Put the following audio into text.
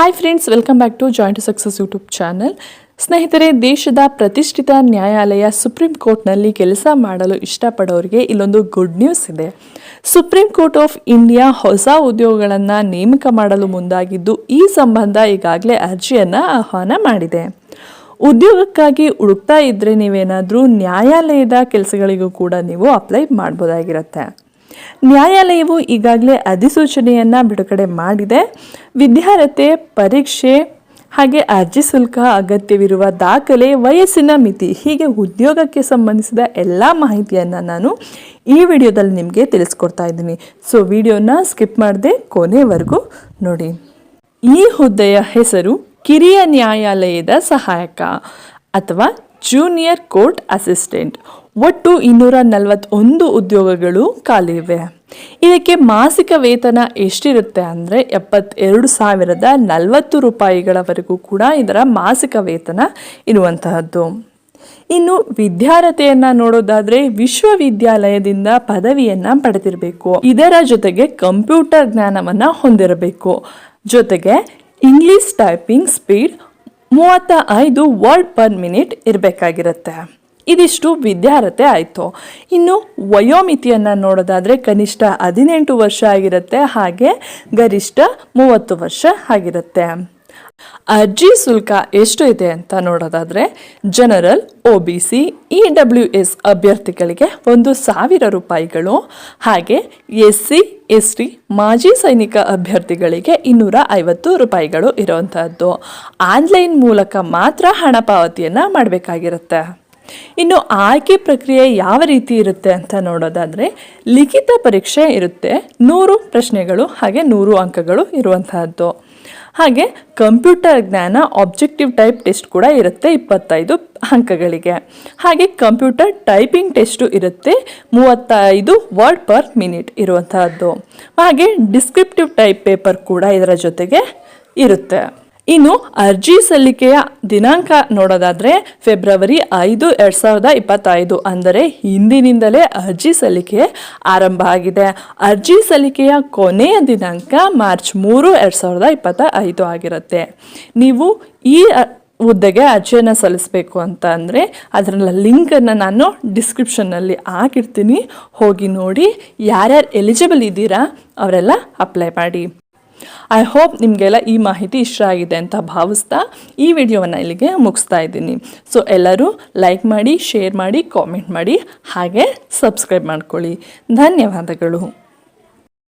Hi friends welcome back to joint success YouTube channel ಸ್ನೇಹಿತರೆ, ದೇಶದ ಪ್ರತಿಷ್ಠಿತ ನ್ಯಾಯಾಲಯ ಸುಪ್ರೀಂ ಕೋರ್ಟ್ನಲ್ಲಿ ಕೆಲಸ ಮಾಡಲು ಇಷ್ಟಪಡೋರಿಗೆ ಇಲ್ಲೊಂದು ಗುಡ್ ನ್ಯೂಸ್ ಇದೆ. ಸುಪ್ರೀಂ ಕೋರ್ಟ್ ಆಫ್ ಇಂಡಿಯಾ ಹೊಸ ಉದ್ಯೋಗಗಳನ್ನು ನೇಮಕ ಮಾಡಲು ಮುಂದಾಗಿದ್ದು, ಈ ಸಂಬಂಧ ಈಗಾಗಲೇ ಅರ್ಜಿಯನ್ನು ಆಹ್ವಾನ ಮಾಡಿದೆ. ಉದ್ಯೋಗಕ್ಕಾಗಿ ಹುಡುಕ್ತಾ ಇದ್ದರೆ ನೀವೇನಾದರೂ ನ್ಯಾಯಾಲಯದ ಕೆಲಸಗಳಿಗೂ ಕೂಡ ನೀವು ಅಪ್ಲೈ ಮಾಡ್ಬೋದಾಗಿರುತ್ತೆ. ನ್ಯಾಯಾಲಯವು ಈಗಾಗಲೇ ಅಧಿಸೂಚನೆಯನ್ನು ಬಿಡುಗಡೆ ಮಾಡಿದೆ. ವಿದ್ಯಾರ್ಹತೆ, ಪರೀಕ್ಷೆ ಹಾಗೆ ಅರ್ಜಿ ಶುಲ್ಕ ಅಗತ್ಯವಿರುವ ದಾಖಲೆ, ವಯಸ್ಸಿನ ಮಿತಿ ಹೀಗೆ ಉದ್ಯೋಗಕ್ಕೆ ಸಂಬಂಧಿಸಿದ ಎಲ್ಲ ಮಾಹಿತಿಯನ್ನು ನಾನು ಈ ವಿಡಿಯೋದಲ್ಲಿ ನಿಮಗೆ ತಿಳಿಸ್ಕೊಡ್ತಾ ಇದ್ದೀನಿ. ಸೊ ವಿಡಿಯೋನ ಸ್ಕಿಪ್ ಮಾಡದೆ ಕೊನೆವರೆಗೂ ನೋಡಿ. ಈ ಹುದ್ದೆಯ ಹೆಸರು ಕಿರಿಯ ನ್ಯಾಯಾಲಯದ ಸಹಾಯಕ ಅಥವಾ ಜೂನಿಯರ್ ಕೋರ್ಟ್ ಅಸಿಸ್ಟೆಂಟ್. ಒಟ್ಟು ಇನ್ನೂರ ನಲವತ್ತೊಂದು ಉದ್ಯೋಗಗಳು ಖಾಲಿ ಇವೆ ಇದಕ್ಕೆ ಮಾಸಿಕ ವೇತನ ಎಷ್ಟಿರುತ್ತೆ ಅಂದರೆ ಎಪ್ಪತ್ತೆರಡು ಸಾವಿರದ ನಲವತ್ತು ರೂಪಾಯಿಗಳವರೆಗೂ ಕೂಡ ಇದರ ಮಾಸಿಕ ವೇತನ ಇರುವಂತಹದ್ದು. ಇನ್ನು ವಿದ್ಯಾರ್ಹತೆಯನ್ನ ನೋಡೋದಾದ್ರೆ ವಿಶ್ವವಿದ್ಯಾಲಯದಿಂದ ಪದವಿಯನ್ನ ಪಡೆದಿರಬೇಕು. ಇದರ ಜೊತೆಗೆ ಕಂಪ್ಯೂಟರ್ ಜ್ಞಾನವನ್ನ ಹೊಂದಿರಬೇಕು. ಜೊತೆಗೆ ಇಂಗ್ಲಿಷ್ ಟೈಪಿಂಗ್ ಸ್ಪೀಡ್ ಮೂವತ್ತ ಐದು ವರ್ಡ್ ಪರ್ ಮಿನಿಟ್ ಇರಬೇಕಾಗಿರುತ್ತೆ. ಇದಿಷ್ಟು ವಿದ್ಯಾರ್ಹತೆ ಆಯಿತು. ಇನ್ನು ವಯೋಮಿತಿಯನ್ನು ನೋಡೋದಾದರೆ ಕನಿಷ್ಠ ಹದಿನೆಂಟು ವರ್ಷ ಆಗಿರುತ್ತೆ, ಹಾಗೆ ಗರಿಷ್ಠ ಮೂವತ್ತು ವರ್ಷ ಆಗಿರುತ್ತೆ. ಅರ್ಜಿ ಶುಲ್ಕ ಎಷ್ಟು ಇದೆ ಅಂತ ನೋಡೋದಾದರೆ general, O B C, E W S ಅಭ್ಯರ್ಥಿಗಳಿಗೆ ಒಂದು ಸಾವಿರ ರೂಪಾಯಿಗಳು, ಹಾಗೆ ಎಸ್ ಸಿ ಎಸ್ ಟಿ ಮಾಜಿ ಸೈನಿಕ ಅಭ್ಯರ್ಥಿಗಳಿಗೆ ಇನ್ನೂರ ಐವತ್ತು ರೂಪಾಯಿಗಳು ಇರುವಂತಹದ್ದು ಆನ್ಲೈನ್ ಮೂಲಕ ಮಾತ್ರ ಹಣ ಪಾವತಿಯನ್ನು ಮಾಡಬೇಕಾಗಿರುತ್ತೆ. ಇನ್ನು ಆಯ್ಕೆ ಪ್ರಕ್ರಿಯೆ ಯಾವ ರೀತಿ ಇರುತ್ತೆ ಅಂತ ನೋಡೋದಾದರೆ ಲಿಖಿತ ಪರೀಕ್ಷೆ ಇರುತ್ತೆ. ನೂರು ಪ್ರಶ್ನೆಗಳು ಹಾಗೆ ನೂರು ಅಂಕಗಳು ಇರುವಂತಹದ್ದು. ಹಾಗೆ ಕಂಪ್ಯೂಟರ್ ಜ್ಞಾನ ಆಬ್ಜೆಕ್ಟಿವ್ ಟೈಪ್ ಟೆಸ್ಟ್ ಕೂಡ ಇರುತ್ತೆ ಇಪ್ಪತ್ತೈದು ಅಂಕಗಳಿಗೆ. ಹಾಗೆ ಕಂಪ್ಯೂಟರ್ ಟೈಪಿಂಗ್ ಟೆಸ್ಟು ಇರುತ್ತೆ ಮೂವತ್ತೈದು ವರ್ಡ್ ಪರ್ ಮಿನಿಟ್ ಇರುವಂತಹದ್ದು. ಹಾಗೆ ಡಿಸ್ಕ್ರಿಪ್ಟಿವ್ ಟೈಪ್ ಪೇಪರ್ ಕೂಡ ಇದರ ಜೊತೆಗೆ ಇರುತ್ತೆ. ಇನ್ನು ಅರ್ಜಿ ಸಲ್ಲಿಕೆಯ ದಿನಾಂಕ ನೋಡೋದಾದ್ರೆ ಫೆಬ್ರವರಿ ಐದು ಎರಡು ಸಾವಿರದ ಇಪ್ಪತ್ತೈದು, ಅಂದರೆ ಹಿಂದಿನಿಂದಲೇ ಅರ್ಜಿ ಸಲ್ಲಿಕೆ ಆರಂಭ ಆಗಿದೆ. ಅರ್ಜಿ ಸಲ್ಲಿಕೆಯ ಕೊನೆಯ ದಿನಾಂಕ ಮಾರ್ಚ್ ಮೂರು ಎರಡ್ ಸಾವಿರದ ಇಪ್ಪತ್ತ ಐದು ಆಗಿರುತ್ತೆ. ನೀವು ಈ ಹುದ್ದೆಗೆ ಅರ್ಜಿಯನ್ನು ಸಲ್ಲಿಸಬೇಕು ಅಂತ ಅಂದರೆ ಅದರ ಲಿಂಕನ್ನು ನಾನು ಡಿಸ್ಕ್ರಿಪ್ಷನ್ನಲ್ಲಿ ಹಾಕಿರ್ತೀನಿ. ಹೋಗಿ ನೋಡಿ ಯಾರ್ಯಾರು ಎಲಿಜಿಬಲ್ ಇದ್ದೀರಾ ಅವರೆಲ್ಲ ಅಪ್ಲೈ ಮಾಡಿ. ಐ ಹೋಪ್ ನಿಮಗೆಲ್ಲ ಈ ಮಾಹಿತಿ ಇಷ್ಟ ಆಗಿದೆ ಅಂತ ಭಾವಿಸ್ತಾ ಈ ವಿಡಿಯೋವನ್ನು ಇಲ್ಲಿಗೆ ಮುಗಿಸ್ತಾ ಇದ್ದೀನಿ. ಸೊ ಎಲ್ಲರೂ ಲೈಕ್ ಮಾಡಿ ಶೇರ್ ಮಾಡಿ ಕಾಮೆಂಟ್ ಮಾಡಿ, ಹಾಗೆ ಸಬ್ಸ್ಕ್ರೈಬ್ ಮಾಡ್ಕೊಳ್ಳಿ. ಧನ್ಯವಾದಗಳು.